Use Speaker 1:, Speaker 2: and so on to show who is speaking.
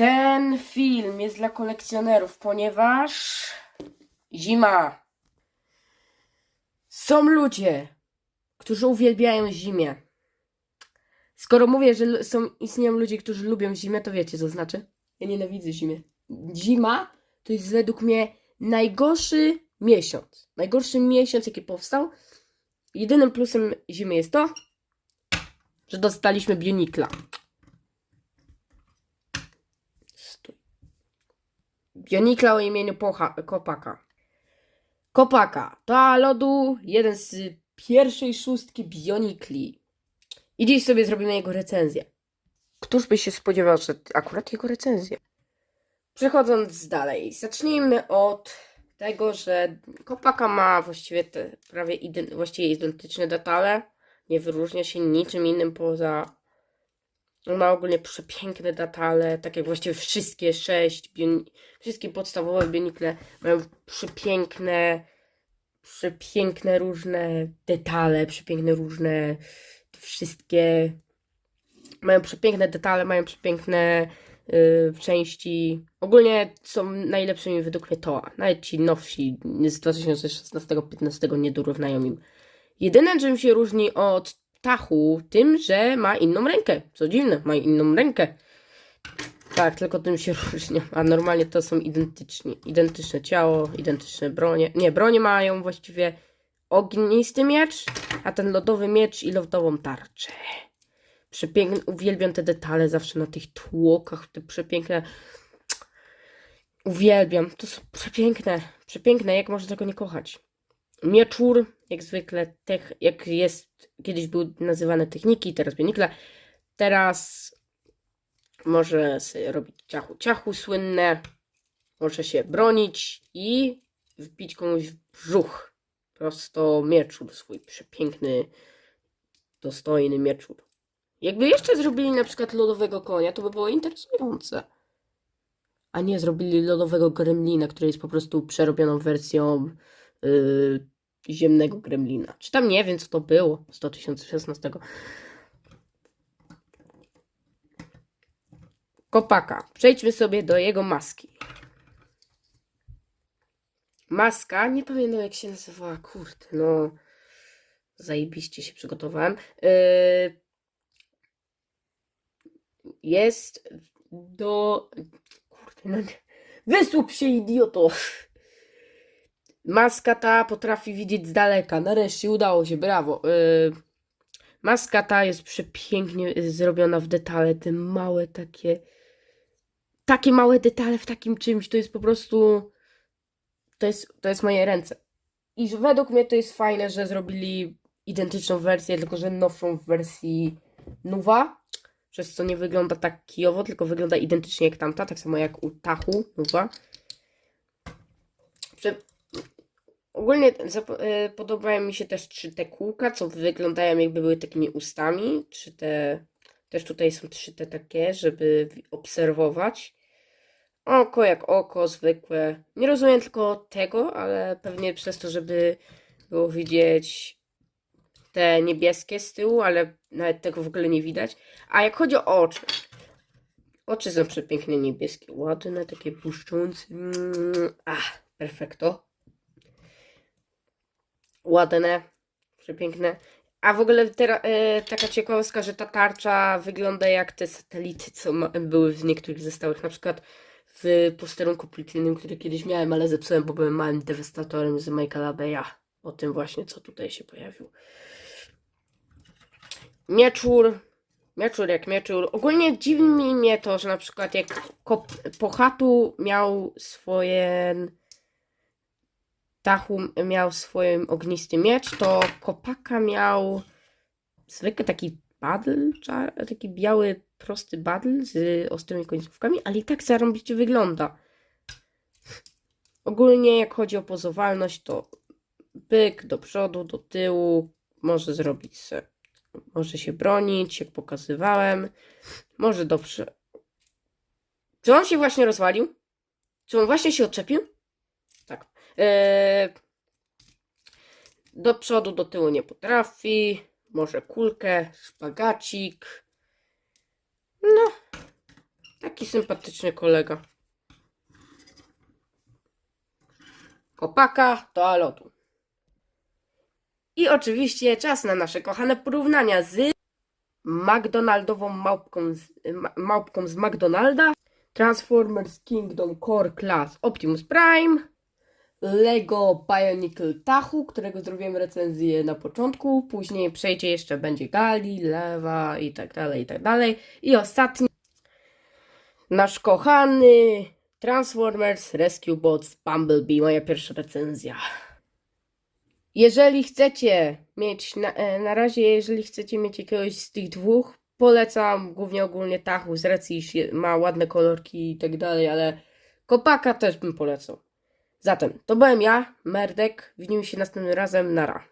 Speaker 1: Ten film jest dla kolekcjonerów, ponieważ zima. Są ludzie, którzy uwielbiają zimę. Skoro mówię, że są, istnieją ludzie, którzy lubią zimę, to wiecie, co znaczy? Ja nienawidzę zimy. Zima to jest według mnie najgorszy miesiąc. Najgorszy miesiąc, jaki powstał. Jedynym plusem zimy jest to, że dostaliśmy Bionikla. Bionikla o imieniu Pocha, Kopaka. Kopaka. To lodu jeden z pierwszej szóstki Bionikli. I dziś sobie zrobimy jego recenzję. Któż by się spodziewał, że akurat jego recenzję? Przechodząc dalej, zacznijmy od tego, że Kopaka ma właściwie te prawie iden- właściwie identyczne detale. Nie wyróżnia się niczym innym poza. Ma ogólnie przepiękne detale, tak jak właściwie wszystkie sześć, wszystkie podstawowe bionikle mają przepiękne, przepiękne różne detale, przepiękne różne wszystkie mają przepiękne detale, mają przepiękne yy, części. Ogólnie są najlepszymi według mnie Toa. Nawet ci nowsi z 2016-15 nie dorównają im. Jedyne, czym się różni od Tachu, tym, że ma inną rękę. Co dziwne, ma inną rękę. Tak, tylko tym się różnią. A normalnie to są identyczni. Identyczne ciało, identyczne bronie. Nie, bronie mają właściwie ognisty miecz, a ten lodowy miecz i lodową tarczę. Przepiękne, uwielbiam te detale zawsze na tych tłokach, te przepiękne. Uwielbiam, to są przepiękne, przepiękne, jak można tego nie kochać. Mieczur, jak zwykle, tech, jak jest, kiedyś był nazywany techniki, teraz bionikle, teraz może sobie robić ciachu, ciachu słynne, może się bronić i wbić komuś w brzuch. Prosto mieczur swój, przepiękny, dostojny mieczur. Jakby jeszcze zrobili na przykład lodowego konia, to by było interesujące. A nie zrobili lodowego gremlina, który jest po prostu przerobioną wersją yy, ziemnego gremlina. Czy tam nie wiem, co to było z 2016. Kopaka. Przejdźmy sobie do jego maski. Maska, nie pamiętam jak się nazywała, kurde, no. Zajebiście się przygotowałem. Yy, jest do. Kurde, no nie. Wysłup się, idioto! Maska ta potrafi widzieć z daleka. Nareszcie udało się, brawo. Yy, maska ta jest przepięknie zrobiona w detale. Te małe takie. Takie małe detale w takim czymś. To jest po prostu. To jest, to jest moje ręce. I według mnie to jest fajne, że zrobili identyczną wersję, tylko że nowszą w wersji Nuwa przez co nie wygląda tak kijowo, tylko wygląda identycznie jak tamta, tak samo jak u Tachu, Nuwa. Ogólnie e, podobają mi się też trzy te kółka, co wyglądają jakby były takimi ustami. Trzy te, też tutaj są trzy te takie, żeby obserwować. Oko jak oko, zwykłe. Nie rozumiem tylko tego, ale pewnie przez to, żeby było widzieć te niebieskie z tyłu, ale nawet tego w ogóle nie widać. A jak chodzi o oczy, oczy są przepięknie niebieskie, ładne, takie błyszczące. Mm, Ach, perfekto. Ładne, przepiękne. A w ogóle teraz e, taka ciekawostka, że ta tarcza wygląda jak te satelity, co ma, były w niektórych zestawach. Na przykład w posterunku policyjnym, który kiedyś miałem, ale zepsułem, bo byłem małym dewastatorem z Michaela Beya. O tym właśnie, co tutaj się pojawił. Mieczur. Mieczur jak mieczur. Ogólnie dziwi mi mnie to, że na przykład jak Pochatu miał swoje Tachu miał swoim ognisty miecz, to Kopaka miał zwykły taki badl, taki biały, prosty badl z ostrymi końcówkami, ale i tak zarąbiście wygląda. Ogólnie jak chodzi o pozowalność, to byk do przodu, do tyłu, może zrobić se, może się bronić, jak pokazywałem, może dobrze. Czy on się właśnie rozwalił? Czy on właśnie się odczepił? Eee, do przodu, do tyłu nie potrafi. Może kulkę, szpagacik. No, taki sympatyczny kolega. Kopaka to Alodu. I oczywiście czas na nasze kochane porównania z McDonaldową małpką z, ma, małpką z McDonalda, Transformers Kingdom Core Class Optimus Prime, Lego Bionicle Tahu, którego zrobiłem recenzję na początku, później przejdzie jeszcze będzie Gali, Lewa i tak dalej, i tak dalej. I ostatni nasz kochany Transformers Rescue Bots Bumblebee, moja pierwsza recenzja. Jeżeli chcecie mieć, na, e, na razie, jeżeli chcecie mieć jakiegoś z tych dwóch, polecam głównie ogólnie Tachu, z racji, ma ładne kolorki i tak dalej, ale Kopaka też bym polecał. Zatem, to byłem ja, Merdek, widzimy się następnym razem, nara.